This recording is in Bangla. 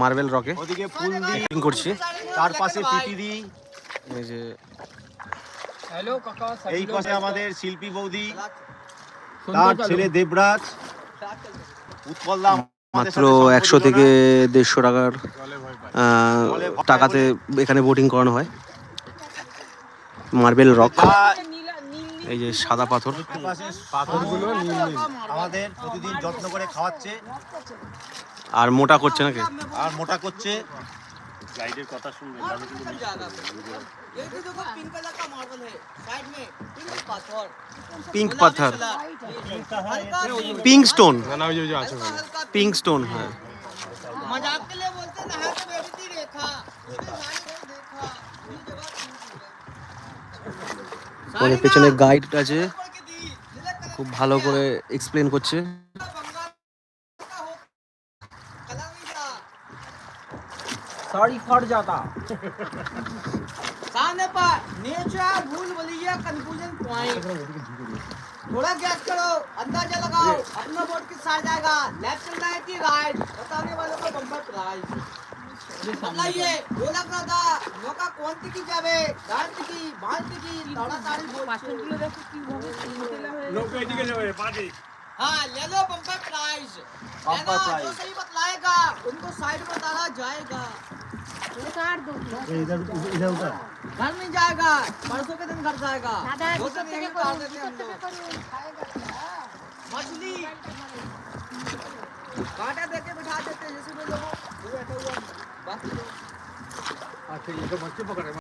মার্বেল রকে ওদিকে ফুল দি Acting করছি। তার পাশে পিটি দি এই যে হ্যালো কাকা এই পাশে আমাদের শিল্পী বৌদি। তার ছেলে দেবরাজ। উৎপল দা মাত্র একশো থেকে দেড়শো টাকার টাকাতে এখানে বোটিং করানো হয়। মার্বেল রক এই যে সাদা পাথর। পাথরগুলো আমাদের প্রতিদিন যত্ন করে খাওয়াচ্ছে। আর মোটা করছে নাকি আর মোটা করছে গাইডের কথা শুনবেন আমি কিন্তু ये तो देखो पिंक कलर का मार्बल है साइड में पिंक पत्थर পিঙ্ক পাথর हल्का পিঙ্ক স্টোন हल्का हल्का পিঙ্ক স্টোন হ্যাঁ मजाक के लिए बोलते हैं नहा के बैठी थी रेखा उसने साड़ी को देखा ये जगह पिंक है। মানে পেছনে গাইড আছে पढ़ के दी नीले कलर খুব ভালো করে এক্সপ্লেন করছে साड़ी फट जाता। सामने पर नेचर भूल भुलैया कंफ्यूजन पॉइंट थोड़ा गैस करो अंदाज़ा लगाओ अपना बोर्ड किस साइड जाएगा? लेफ़्ट चल रहा है कि राइट बताने वालों को बम्पर प्राइस बताइए बोला दादा नौका कौन की जावे? डांट की बांट की थोड़ा तारीफ़ बोल हाँ। ले लो बम्पर प्राइस Bumper जो सही बतलाएगा उनको साइड में इधर उधर घर नहीं जाएगा परसों के दिन घर जाएगा। वो सब यही उतार देते हम लोग। मछली। कांटा देके बिठा देते हैं जैसे में लोगों वो बैठा हुआ बाकी लोग।